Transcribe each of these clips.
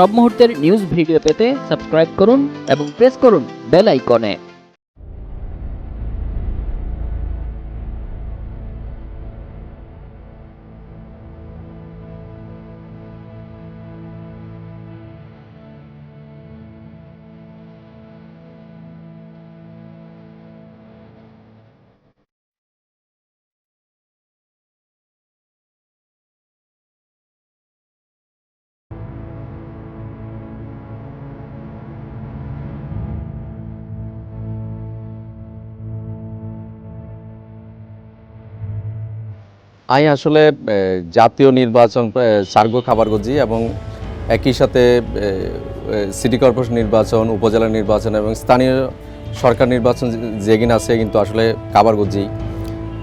সব মুহূর্তের news video পেতে সাবস্ক্রাইব করুন এবং প্রেস করুন বেল আইকনে আমি আসলে জাতীয় নির্বাচন সার্গো খাবারগঞ্জি এবং একই সাথে সিটি কর্পোরেশন নির্বাচন, উপজেলা নির্বাচন এবং স্থানীয় সরকার নির্বাচন যেগিন আছে কিন্তু আসলে কাবারগঞ্জি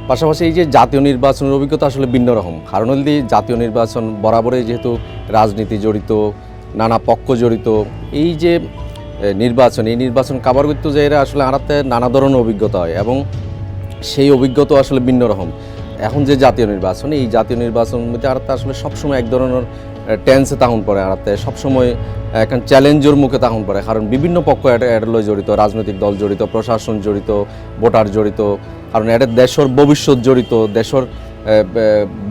পাশাপাশি এই যে জাতীয় নির্বাচনের অভিজ্ঞতা আসলে ভিন্ন রকম। কারণ হল জাতীয় নির্বাচন বরাবরই যেহেতু রাজনীতি জড়িত, নানা পক্ষ জড়িত, এই যে নির্বাচন, এই নির্বাচন কাবারগঞ্জ যে এরা আসলে আনাতে নানা ধরনের অভিজ্ঞতা হয় এবং সেই অভিজ্ঞতা আসলে ভিন্ন রকম। এখন যে জাতীয় নির্বাচন, এই জাতীয় নির্বাচন মধ্যে আর আসলে সবসময় এক ধরনের টেন্সে তাহন পড়ে আরাতে সবসময় এখন চ্যালেঞ্জের মুখে তাহন পড়ে। কারণ বিভিন্ন পক্ষ এটা এটা লয় জড়িত, রাজনৈতিক দল জড়িত, প্রশাসন জড়িত, ভোটার জড়িত, কারণ এটা দেশের ভবিষ্যৎ জড়িত, দেশের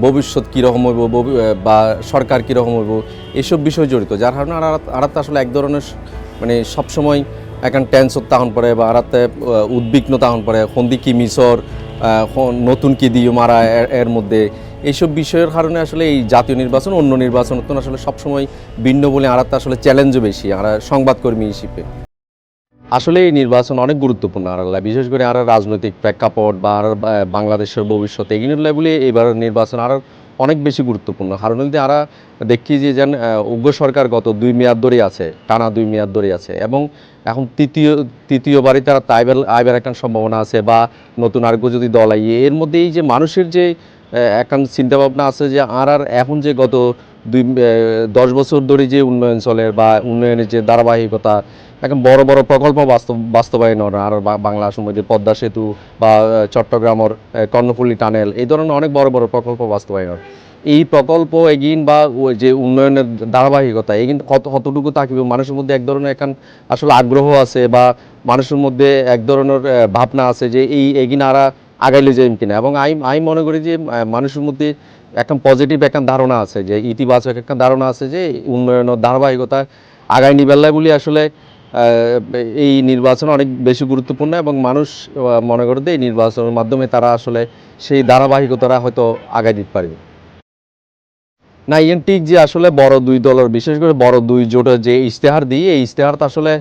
ভবিষ্যৎ কীরকম হইব বা সরকার কীরকম হইব এইসব বিষয় জড়িত। যার কারণে আর আরাতে আসলে এক ধরনের মানে সবসময় এখন টেন্সর তাহন পড়ে, বা আরাতে উদ্বিগ্ন তাহন পড়ে সন্ধি কি মিশর নতুন কি দিয়ে মারা এর- মধ্যে। এইসব বিষয়ের কারণে আসলে এই জাতীয় নির্বাচন, অন্য নির্বাচন তো আসলে সবসময় ভিন্ন বলে আর আসলে চ্যালেঞ্জও বেশি, আর সংবাদকর্মী হিসেবে। আসলে এই নির্বাচন অনেক গুরুত্বপূর্ণ, আর বিশেষ করে আর রাজনৈতিক প্রেক্ষাপট বা আর বাংলাদেশের ভবিষ্যৎ, এগুলো বলে এবার নির্বাচন আর অনেক বেশি গুরুত্বপূর্ণ। কারণ হল আরা দেখি যে যেন উগ্র সরকার গত দুই মেয়াদ ধরেই আছে, টানা দুই মেয়াদ ধরেই আছে, এবং এখন তৃতীয়, তৃতীয়বারই তারা তাইবার আইবার একটা সম্ভাবনা আছে, বা নতুন আরেকও যদি দল আই এর মধ্যে এই যে মানুষের যে এখন চিন্তাভাবনা আছে যে আর আর এখন যে গত দুই দশ বছর ধরে যে উন্নয়ন চলে, বা উন্নয়নের যে ধারাবাহিকতা এখন বড় বড় প্রকল্প বাস্তব বাস্তবায়ন আর বাংলা সমুদ্রে পদ্মা সেতু বা চট্টগ্রামের কর্ণফুলী টানেল, এই ধরনের অনেক বড় বড় প্রকল্প বাস্তবায়ন এই প্রকল্প এগিন বা যে উন্নয়নের ধারাবাহিকতা এগিন কত কতটুকু থাকিবে মানুষের মধ্যে এক ধরনের এখন আসলে আগ্রহ আছে বা মানুষের মধ্যে এক ধরনের ভাবনা আছে যে এই এগিন আরা আগাইলে যাই কিনা? এবং আমি আমি মনে করি যে মানুষের মধ্যে একটা পজিটিভ একটা ধারণা আছে যে, ইতিবাচক একটা ধারণা আছে যে, উন্নয়নের ধারাবাহিকতা আগাই নিবেলায় বলে আসলে এই নির্বাচন অনেক বেশি গুরুত্বপূর্ণ এবং মানুষ মনে করে এই নির্বাচনের মাধ্যমে তারা আসলে সেই ধারাবাহিকতাটা হয়তো আগাই দিতে পারবে। না ঠিক যে আসলে বড় দুই দলের, বিশেষ করে বড় দুই জোটের যে ইশতেহার দিয়ে এই ইশতেহারটা আসলে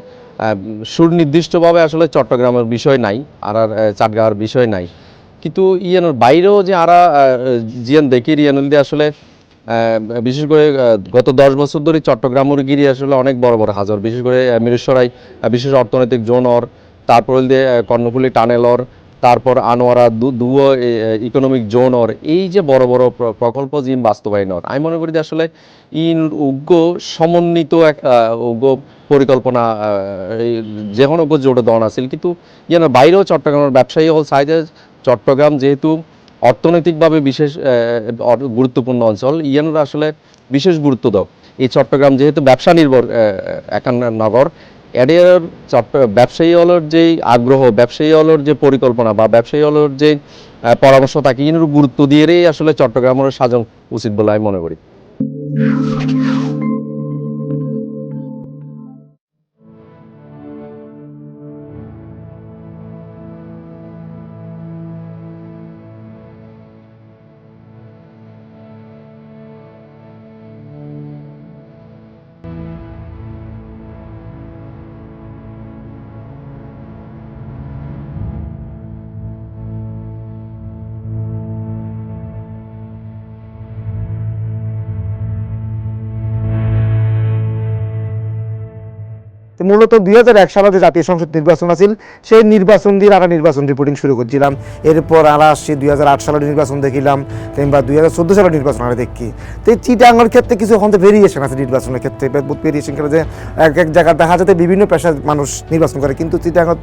সুনির্দিষ্টভাবে আসলে চট্টগ্রামের বিষয় নাই আর আর চাটগাঁওয়ের বিষয় নাই। কিন্তু ইয়ানোর বাইরেও যে আরা জিয়ান দেখি ইয়ানুল দিয়ে আসলে বিশেষ করে গত দশ বছর ধরে চট্টগ্রামের গিরি আসলে অনেক বড় বড় হাজার। বিশেষ করে মিরেশ্বরাই বিশেষ অর্থনৈতিক জোনর তারপর দিয়ে কর্ণফুলী টানেলর তারপর আনোয়ারা দু- দুয়ো ইকোনমিক জোনর এই যে বড় বড় প্র- প্রকল্প জিম বাস্তবায়নর আমি মনে করি যে আসলে ইন উগ্র সমন্বিত এক উগ্র পরিকল্পনা আহ, এই যে কোনো উগ্র জোটে দন আছিল কিন্তু যেন বাইরেও চট্টগ্রামের ব্যবসায়ী হল সাইডে চট্টগ্রাম যেহেতু অর্থনৈতিকভাবে বিশেষ গুরুত্বপূর্ণ অঞ্চল। ইয়ানোর আসলে বিশেষ গুরুত্ব দাও। এই চট্টগ্রাম যেহেতু ব্যবসা নির্ভর আহ, একান নগর এর চট্ট ব্যবসায়ী হলোর যে আগ্রহ ব্যবসায়ী হলোর যে পরিকল্পনা বা ব্যবসায়ী হলোর যে পরামর্শ ইনের গুরুত্ব দিয়েই আসলে চট্টগ্রামের সাজন উচিত বলে আমি মনে করি। মূলত দুই হাজার এক সালে যে জাতীয় সংসদ নির্বাচন আছিল। সেই নির্বাচন দিয়ে আমরা নির্বাচন রিপোর্টিং শুরু করছিলাম। এরপর আমরা আসছি দুই হাজার আট সালের নির্বাচন দেখিলাম, কিংবা দুই হাজার চোদ্দ সালের নির্বাচন আমরা দেখি। তো এই চিটাঙ্গের ক্ষেত্রে কিছু এখন ভেরিয়েশন আছে নির্বাচনের ক্ষেত্রে। ভেরিয়েশন করে যে এক এক জায়গায় দেখা যাতে বিভিন্ন পেশার মানুষ নির্বাচন করে। কিন্তু চিটাঙ্গত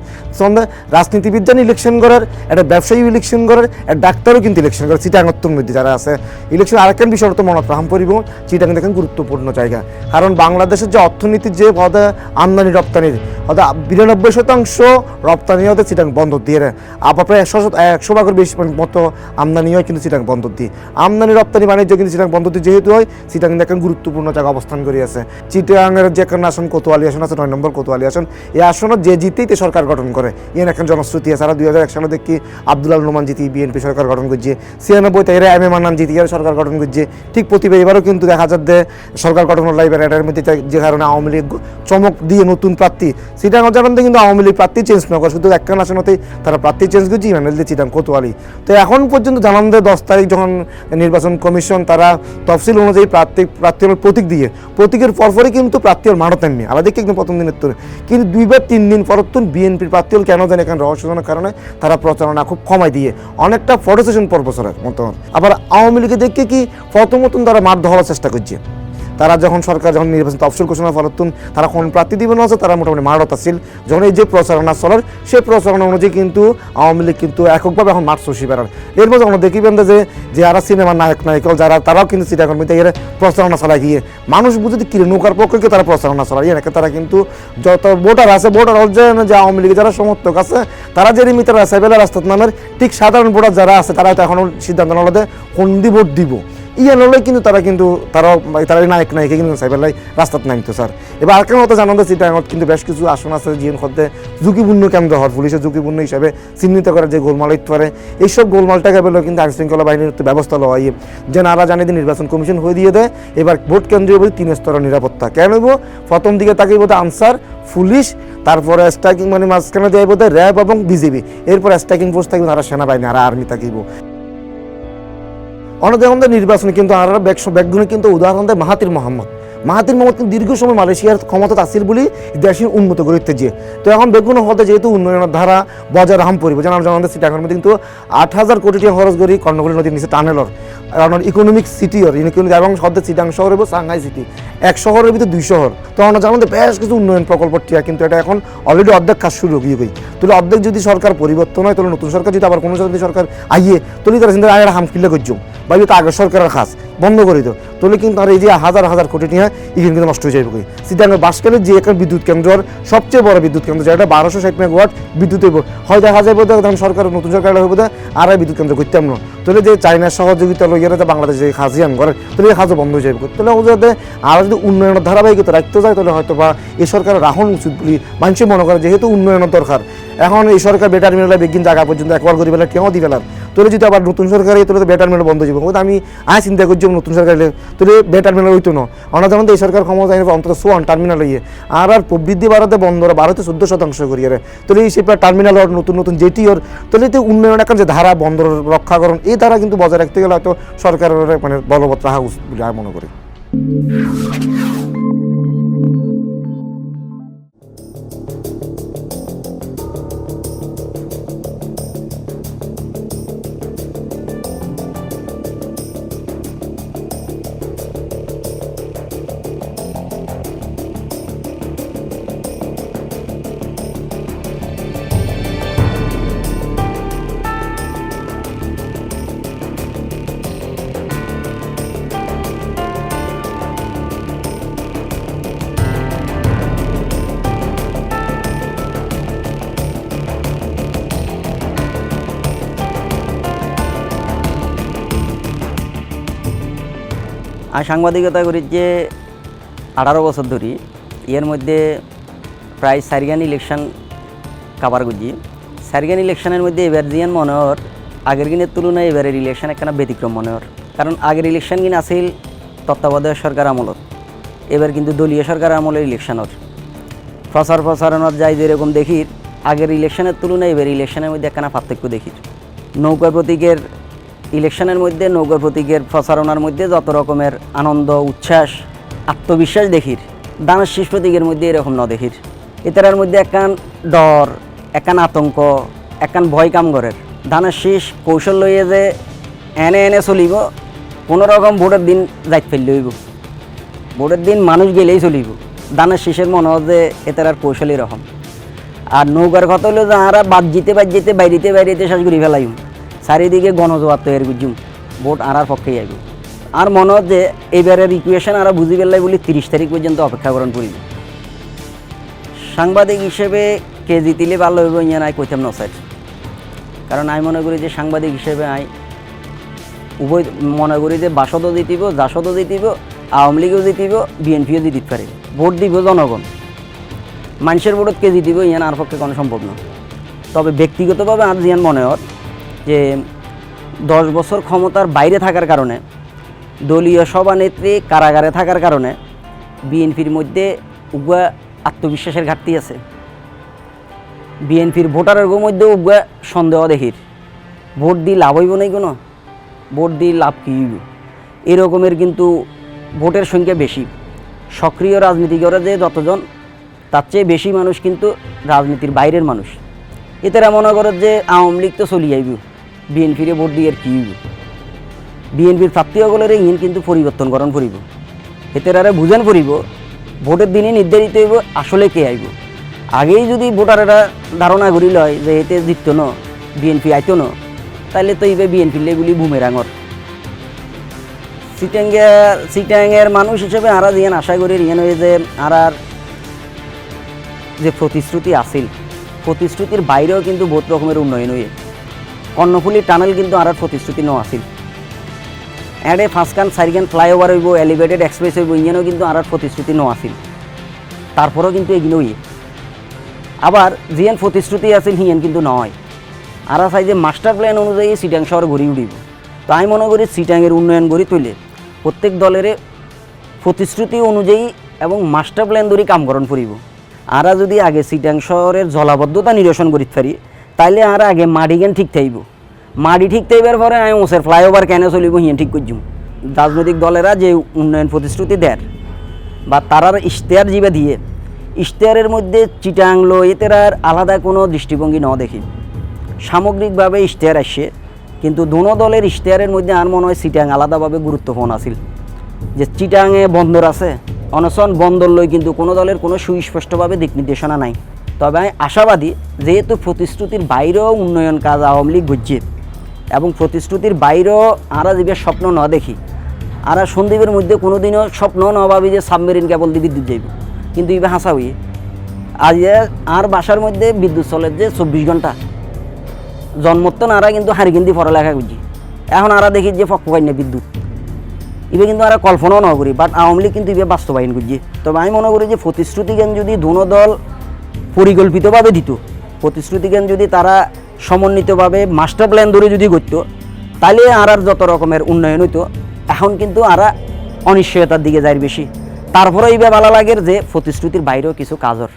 রাজনীতিবিজ্ঞান ইলেকশন করার, একটা ব্যবসায়ী ইলেকশন করার, একটা ডাক্তারও কিন্তু ইলেকশন করে চিটাঙ্গত্তর মধ্যে যারা আছে। ইলেকশন আরেকটা বিষয় তো মনত রাখাম পরিব চিটাং দেখেন গুরুত্বপূর্ণ জায়গা। কারণ বাংলাদেশের যে অর্থনীতির যে পদে আমদানি রপ্তানির হয়তো বিরানব্বই শতাংশ রপ্তানি হতে চিটাং বন্ধ দিয়ে। আবার প্রায় একশো একশো ভাগের বেশি মতো আমদানি হয় কিন্তু চিটাং বন্ধ দিয়ে। আমদানি, রপ্তানি, বাণিজ্য কিন্তু চিটাং বন্ধ দিয়ে যেহেতু হয়, চিটাং দেখেন গুরুত্বপূর্ণ জায়গা অবস্থান করে আছে চিটাংয়ের যে একটা আসন কোতোয়ালি আসন আছে, নয় নম্বর কোতোয়ালি আসন এই আসনে যে জিতেই তে সরকার গঠন করে। ইয়ে এখন জনশ্রুতি আছে। আর দুই হাজার এক সালে দেখি আব্দুল আল নোমান জিতি, বিএনপি সরকার গঠন করছে। ছিয়ানব্বই তাই এম এ মান্নান জিতি সরকার গঠন করছে। ঠিক প্রতিবার এবারও কিন্তু দেখা যাচ্ছে সরকার গঠন হলো এবার এটার মধ্যে যে- কারণে আওয়ামী লীগ চমক দিয়ে নতুন প্রার্থী। চিটাং জানান কিন্তু আওয়ামী লীগ প্রার্থী চেঞ্জ না করে, শুধু একটা আসনতেই তারা প্রার্থী চেঞ্জ করছে ইমানুয়েল দিয়ে চিটাং কোতোয়ালি। তো এখন পর্যন্ত জানান যে দশ তারিখ যখন নির্বাচন কমিশন তারা তফসিল অনুযায়ী প্রার্থী প্রার্থী প্রতীক দিয়ে। প্রতীকের পরপরই কিন্তু প্রার্থী হল মাঠত নেননি আলাদা একদম প্রথম দিনের তোরে কিন্তু দুইবার তিন দিন পর তো বিএনপির প্রার্থী হল কেন জানি এখানে রহস্যজনক কারণে তারা প্রচারণা খুব কমাই দিয়ে। অনেকটা ফটো সেশন পর বছরের মতন। আবার আওয়ামী লীগে দেখে কি প্রথম মতন তারা মার ধরার চেষ্টা করছে। তারা যখন সরকার যখন নির্বাচন তফসিল ঘোষণা ফলতুন, তারা কোন প্রার্থী দিবেন আছে তারা মোটামুটি মারত আছিল। যখন এই যে প্রচারণা চলার সেই প্রচারণা অনুযায়ী কিন্তু আওয়ামী লীগ কিন্তু এককভাবে এখন মাঠ এর মধ্যে আমরা দেখিবেন যে যে যারা সিনেমার নায়ক নায়িকা যারা, তারাও কিন্তু কর্মীতে এর প্রচারণা চালায় গিয়ে। মানুষ বুঝতে কি নৌকার পক্ষে তারা প্রচারণা চালায়। এর তারা কিন্তু যত ভোটার আছে, ভোটার যে যে আওয়ামী লীগের যারা সমর্থক আছে, তারা যে রিমিটার আছে বেলা রাস্তার নামের, ঠিক সাধারণ ভোটার যারা আছে তারা তো এখনও সিদ্ধান্ত নলদে কোন ভোট দিব। ইয়ে নলে কিন্তু তারা কিন্তু তারাও তারা নায়ক, নায়িকা কিন্তু সাইবেলাই রাস্তাত নামতো স্যার এবার আর কেন হতো জানান চিটাঙত কিন্তু বেশ কিছু আসন আছে জীবন খদ্দে ঝুঁকিপূর্ণ কেন্দ্র হওয়ার পুলিশের ঝুঁকিপূর্ণ হিসাবে চিহ্নিত করার যে গোলমাল ইত্য পারে এইসব গোলমালটাকে বেলো কিন্তু আইন শৃঙ্খলা বাহিনীর একটু ব্যবস্থা লওয়া হয়। যে নারা জানিয়ে দিয়ে নির্বাচন কমিশন হয়ে দিয়ে দেয় এবার ভোট কেন্দ্রীয় বলি তিন স্তরের নিরাপত্তা কেন হইব প্রথম দিকে তাকে বোধ আনসার পুলিশ তারপরে স্ট্রাইকিং মানে মাঝখানে দেয় বোধ র্যাব এবং বিজেপি। এরপর স্ট্রাইকিং ফোর্স থাকবে তারা সেনাবাহিনী আর আর্মি থাকিব। আমাদের নির্বাচনে কিন্তু আর ব্যাগগুলো কিন্তু উদাহরণ দেয় মাহাতির মোহাম্মদ। মাহাতির মোহাম্মদ কিন্তু দীর্ঘ সময় মালয়েশিয়ার ক্ষমতা আসিল বলি দেশে উন্নত করতে যে তো এখন বেগুন হতে যেহেতু উন্নয়নের ধারা বজায় রাহাম পরিব যেন আমরা আমাদের সিটি এখন কিন্তু আট হাজার কোটি টাকা খরচ করি কর্ণগুলি নদীর নিচে টানেলর কারণ ইকোনমিক সিটি ইকোনমিক এবং সদ্য চিটাং শহর এবং সাংহাই সিটি এক শহরের ভিতরে দুই শহর। তো আমরা জানান যে বেশ কিছু উন্নয়ন প্রকল্প টিয়া, কিন্তু এটা এখন অলরেডি অর্ধেক কাজ শুরু হয়ে গই তাহলে অর্ধেক যদি সরকার পরিবর্তন হয়, তাহলে নতুন সরকার, যদি আবার কোনো সরকার আইয়ে, তাহলে তারা চিন্তা আগে হাম করছ। বা এটা আগের সরকারের খাস বন্ধ করে দিও। তাহলে কিন্তু আর এই যে হাজার হাজার কোটি টাকা এখানে কিন্তু নষ্ট হয়ে যাবে সিদ্ধান্ত বাসকালের যে একটা বিদ্যুৎ কেন্দ্র সবচেয়ে বড় বিদ্যুৎ কেন্দ্র যেটা, বারোশো ষাট মেগাওয়াট বিদ্যুৎ হইব। হয় দেখা যাবে তখন সরকার, নতুন সরকার হইব আর বিদ্যুৎ কেন্দ্র করতাম না। তাহলে যে চাইনার সহযোগিতা লইয়ারা যে বাংলাদেশ যে খাজিয়ান করে, তাহলে এই খাজও বন্ধ হয়ে যাবে তাহলে যাতে আর যদি উন্নয়নের ধারাবাহিকতা রাখতে যায়, তাহলে হয়তো বা এই সরকার রাখুন উচিত বলে মানুষই মনে করে, যেহেতু উন্নয়নের দরকার। এখন এই সরকার বেটার মিলে বিজ্ঞান জায়গা পর্যন্ত একবার করে বেলা কেউ দিবে তোলে যদি আবার নতুন সরকার তোলে তো বেটার বন্ধ যাবে আমি আয় চিন্তা করছি নতুন সরকার তোলে বেটার হইতো না। অনাধারণ এই সরকার ক্ষমতা অন্তত সোয়ান টার্মিনাল ইয়ে আর আর প্রবৃদ্ধি বাড়াতে বন্ধ ভারতে চোদ্দ শতাংশ করি আরে তোলে এই সেপার টার্মিনাল ওর নতুন নতুন জেটি ওর তোলে তো উন্নয়ন একটা যে ধারা বন্দর রক্ষাকরণ এই ধারা কিন্তু বজায় রাখতে গেলে হয়তো সরকারের মানে বলবৎ রাখা বলে আমি মনে করি। আমি সাংবাদিকতা করি যে আঠারো বছর ধরি, এর মধ্যে প্রায় সারিগান ইলেকশন কাবার করছি সারিগান ইলেকশনের মধ্যে এবার জিয়ান মনে হর আগের দিনের তুলনায় এবারের ইলেকশন একখানা ব্যতিক্রম মনে হর কারণ আগের ইলেকশন কিনা আছিল তত্ত্বাবধায়ক সরকার আমলত, এবার কিন্তু দলীয় সরকার আমলের ইলেকশনের প্রচার প্রচারণত যাই যেরকম দেখির, আগের ইলেকশনের তুলনায় এবার ইলেকশনের মধ্যে একখানা পার্থক্য দেখির। নৌকা প্রতীকের ইলেকশনের মধ্যে, নৌকা প্রতীকের প্রচারণার মধ্যে যত রকমের আনন্দ, উচ্ছ্বাস, আত্মবিশ্বাস দেখির, দানের শীষ প্রতীকের মধ্যে এরকম ন দেখির। এটার মধ্যে একখান ডর একখান আতঙ্ক একখান ভয় কাম করের। ধানের শীষ কৌশল লইয়ে যে এনে এনে চলিব, কোনো রকম ভোটের দিন যাইত ফেললে হইব। ভোটের দিন মানুষ গেলেই চলিব। ধানের শীষের মনে হয় যে এটার আর কৌশলই রকম আর নৌকার কথা হলো যে আরা বাদ জিতে বাদ জিতে বাইরিতে বাইরিতে শেষ করি ফেলাইম। চারিদিকে গণজোয়ার তৈরি করছুম ভোট আরার পক্ষেই আইব আর মনে হয় যে এবারের ইকুয়েশন আরা বুঝি পেলাই বলি তিরিশ তারিখ পর্যন্ত অপেক্ষা করেন করিব সাংবাদিক হিসেবে কে জিতিলে ভালো হইব ইয়ে নাই কইতাম নসার কারণ আমি মনে করি যে সাংবাদিক হিসেবে আই উভয় মনে করি যে বাসদও জিতিব, জাসদও জিতিব, আওয়ামী লীগও জিতিব, বিএনপিও জিতিতে পারে। ভোট দিব জনগণ। মানুষের ভোটত কে জিতিব ইয়ান আর পক্ষে কোনো সম্ভব না। তবে ব্যক্তিগতভাবে আর জিয়ান মনে হয় যে দশ বছর ক্ষমতার বাইরে থাকার কারণে, দলীয় সভানেত্রী কারাগারে থাকার কারণে বিএনপির মধ্যে উগা আত্মবিশ্বাসের ঘাটতি আছে। বিএনপির ভোটারের মধ্যে উগা সন্দেহ দেখির ভোট দিয়ে লাভ হইব নাই কোনো? ভোট দিয়ে লাভ কী হইব? এরকমের কিন্তু ভোটের সংখ্যা বেশি। সক্রিয় রাজনীতিকরা যে যতজন, তার চেয়ে বেশি মানুষ কিন্তু রাজনীতির বাইরের মানুষ। এতেরা মনে করে যে আওয়ামী লীগ তো চলি আইব। বিএনপিরে ভোট দিয়ে কী বিএনপির প্রাপ্তিসকলের ইন কিন্তু পরিবর্তন করণ করিব এতেরারে বুঝান করিব ভোটের দিনে নির্ধারিত হইব আসলে কে আইব। আগেই যদি ভোটারেরা ধারণা করি লয় যে এতে জিতত ন, বিএনপি আইতো ন তাহলে তো ইবে বিএনপির লেগুলি বুমেরাঙর। সিটাঙ্গে সিটাঙ্গের মানুষ হিসেবে আরা দিয়েন আশা করি রিয়েন হয়ে যে আরার যে প্রতিশ্রুতি আছিল, প্রতিশ্রুতির বাইরেও কিন্তু বহুত রকমের উন্নয়ন হয়ে কর্ণফুলি টানেল কিন্তু আর প্রতিশ্রুতি ন আছিল। এডে ফাঁসকান চারিখান ফ্লাইওভার হইব, এলিভেটেড এক্সপ্রেস হইব, ইঞ্জিনও কিন্তু আর প্রতিশ্রুতি ন আছিল। তারপরেও কিন্তু এগুলো হইয়ে আবার জিয়ান প্রতিশ্রুতি আছিল হিয়ান কিন্তু নয়। আরা চাই যে মাস্টার প্ল্যান অনুযায়ী সিটাং শহর ঘুরি উঠিব। তো আমি মনে করি সিটাংয়ের উন্নয়ন গড়ি তুলে প্রত্যেক দলের প্রতিশ্রুতি অনুযায়ী এবং মাস্টার প্ল্যান ধরে কামকরণ করিব। আরা যদি আগে সিটাং শহরের জলাবদ্ধতা নিরসন করি পারি তাইলে আর আগে মাটি কেন ঠিক থাকব মাটি ঠিক থাকবার পরে আমি ওসের ফ্লাইওভার কেন চলিব হিয়ান ঠিক করছুম রাজনৈতিক দলেরা যে উন্নয়ন প্রতিশ্রুতি দেয় বা তারার ইশতেহার জিবে দিয়ে, ইশতেহারের মধ্যে চিটাংলো এতেরার আলাদা কোনো দৃষ্টিভঙ্গি ন দেখি। সামগ্রিকভাবে ইশতেহার আসছে কিন্তু দোনো দলের ইশতেহারের মধ্যে আর মনে হয় চিটাং আলাদাভাবে গুরুত্বপূর্ণ আছিল। যে চিটাংয়ে বন্দর আছে, অনশন বন্দর লই কিন্তু কোনো দলের কোনো সুস্পষ্টভাবে দিক নির্দেশনা নাই। তবে আমি আশাবাদী যেহেতু প্রতিশ্রুতির বাইরেও উন্নয়ন কাজ আওয়ামী লীগ বুঝছে। এবং প্রতিশ্রুতির বাইরেও আরা যে স্বপ্ন ন দেখি। আরা সন্দীপের মধ্যে কোনোদিনও স্বপ্ন ন ভাবি যে সাবমেরিন কেবল দিয়ে বিদ্যুৎ যাইব। কিন্তু ইবে হাসা হই আজ আর বাসার মধ্যে বিদ্যুৎ চলে যে চব্বিশ ঘণ্টা। জন্মত্ব নারা কিন্তু হারিকেন্দি পড়ালেখা করছি। এখন আরা দেখি যে ফকফকাই না বিদ্যুৎ। ইবে কিন্তু আর কল্পনাও না করি বাট আওয়ামী লীগ কিন্তু ইবে বাস্তবায়ন করছে। তবে আমি মনে করি যে প্রতিশ্রুতি জ্ঞান যদি দোনো দল পরিকল্পিতভাবে দিত প্রতিশ্রুতি জ্ঞান যদি তারা সমন্বিতভাবে মাস্টার প্ল্যান ধরে যদি করতো তাহলে আর যত রকমের উন্নয়ন হইতো, এখন কিন্তু আরা অনিশ্চয়তার দিকে যায় বেশি। তারপরে এই ভালো লাগে যে প্রতিশ্রুতির বাইরেও কিছু কাজর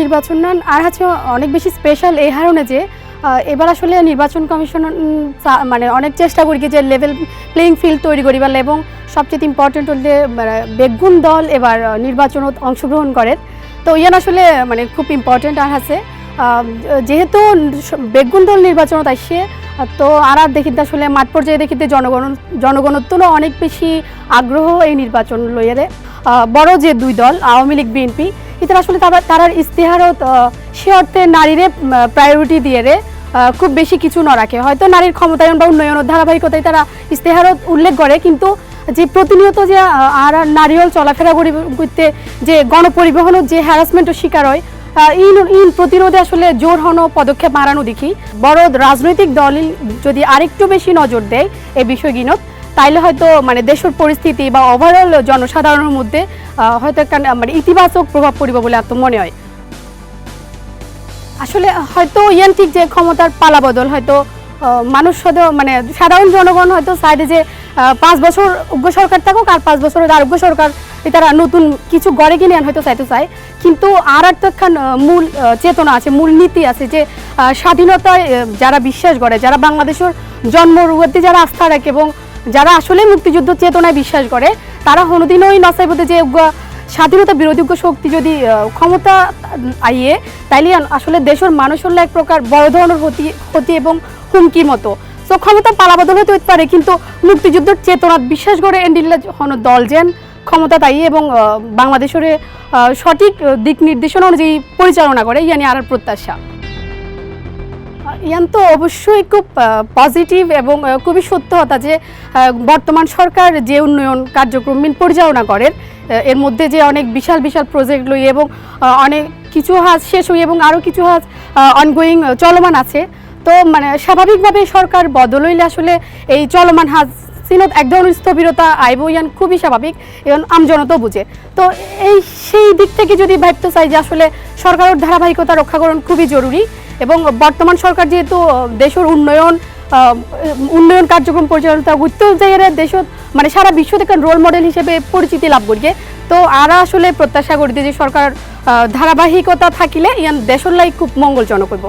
নির্বাচন আর হচ্ছে অনেক বেশি স্পেশাল এই কারণে যে এবার আসলে নির্বাচন কমিশন মানে অনেক চেষ্টা করি যে লেভেল প্লেইং ফিল্ড তৈরি করিবার এবং সবচেয়ে ইম্পর্টেন্ট হলে মানে, বেগুন দল এবার নির্বাচনত অংশগ্রহণ করে। তো ইয়ান আসলে মানে খুব ইম্পর্টেন্ট আর আছে। যেহেতু বেগুন দল নির্বাচনত আসছে তো আর আর দেখিতে আসলে মাঠ পর্যায়ে দেখিতে জনগণ জনগণত্বরও অনেক বেশি আগ্রহ এই নির্বাচন লইয়ারে বড় যে দুই দল আওয়ামী লীগ বিএনপি এটা আসলে তারা তারার ইস্তেহারত সে অর্থে নারীরে প্রায়োরিটি দিয়ে রে খুব বেশি কিছু না রাখে। হয়তো নারীর ক্ষমতায়ন বা উন্নয়নের ধারাবাহিকতায় তারা ইস্তেহারত উল্লেখ করে, কিন্তু যে প্রতিনিয়ত যে আর নারীও চলাফেরা করি করতে যে গণপরিবহনের যে হ্যারাসমেন্টের শিকার হয় ইন ইন প্রতিরোধে আসলে জোর হনো পদক্ষেপ মারানো দেখি। বড় রাজনৈতিক দল যদি আরেকটু বেশি নজর দেয় এই বিষয়গুলোত তাইলে হয়তো মানে দেশের পরিস্থিতি বা ওভারঅল জনসাধারণের মধ্যে হয়তো একটা মানে ইতিবাচক প্রভাব পড়িব বলে এত মনে হয়। আসলে হয়তো ইয়ান ঠিক যে ক্ষমতার পালাবদল হয়তো মানুষ হয়তো মানে সাধারণ জনগণ হয়তো চাইবে যে পাঁচ বছর উগ্র সরকার থাকুক আর পাঁচ বছর আরোগ্য সরকার এ তারা নতুন কিছু গড়ে কিনে হয়তো চাইতে চায়। কিন্তু আর একটা মূল চেতনা আছে, মূল নীতি আছে যে স্বাধীনতায় যারা বিশ্বাস করে যারা বাংলাদেশের জন্মরুগতি যারা আস্থা রাখে এবং যারা আসলে মুক্তিযুদ্ধ চেতনায় বিশ্বাস করে, তারা কোনোদিনই নসাইবতে যে স্বাধীনতা বিরোধী শক্তি যদি ক্ষমতা আইয়ে, তাইলে আসলে দেশের মানুষের এক প্রকার বড় ধরনের ক্ষতি ক্ষতি এবং হুমকির মতো। তো ক্ষমতা পালাবদল হতে হতে পারে, কিন্তু মুক্তিযুদ্ধের চেতনা বিশ্বাস করে এন্ডিল্লা হন দল যেন ক্ষমতা তাই এবং বাংলাদেশের সঠিক দিক নির্দেশনা অনুযায়ী পরিচালনা করে, ইয়ানি আর প্রত্যাশা। ইয়ান, তো অবশ্যই খুব পজিটিভ এবং খুবই সত্য কথা যে বর্তমান সরকার যে উন্নয়ন কার্যক্রম পরিচালনা করেন এর মধ্যে যে অনেক বিশাল বিশাল প্রজেক্ট লই এবং অনেক কিছু হাজ শেষ হই এবং আরও কিছু হাজ অনগোয়িং চলমান আছে। তো মানে স্বাভাবিকভাবে সরকার বদল হইলে আসলে এই চলমান হাজ সিনত এক ধরনের স্থবিরতা আইব ইয়ান, খুবই স্বাভাবিক এবং আমজনতাও বুঝে। তো এই সেই দিক থেকে যদি ভাবতে চাই যে আসলে সরকারের ধারাবাহিকতা রক্ষাকরণ খুবই জরুরি। এবং বর্তমান সরকার যেহেতু দেশের উন্নয়ন উন্নয়ন কার্যক্রম পরিচালনা উত্তর জায়গায় দেশত মানে সারা বিশ্ব থেকে রোল মডেল হিসেবে পরিচিতি লাভ করিয়ে তো আরা আসলে প্রত্যাশা করি যে সরকার ধারাবাহিকতা থাকিলে ইয়ান দেশের লাই খুব মঙ্গলজনক হইব।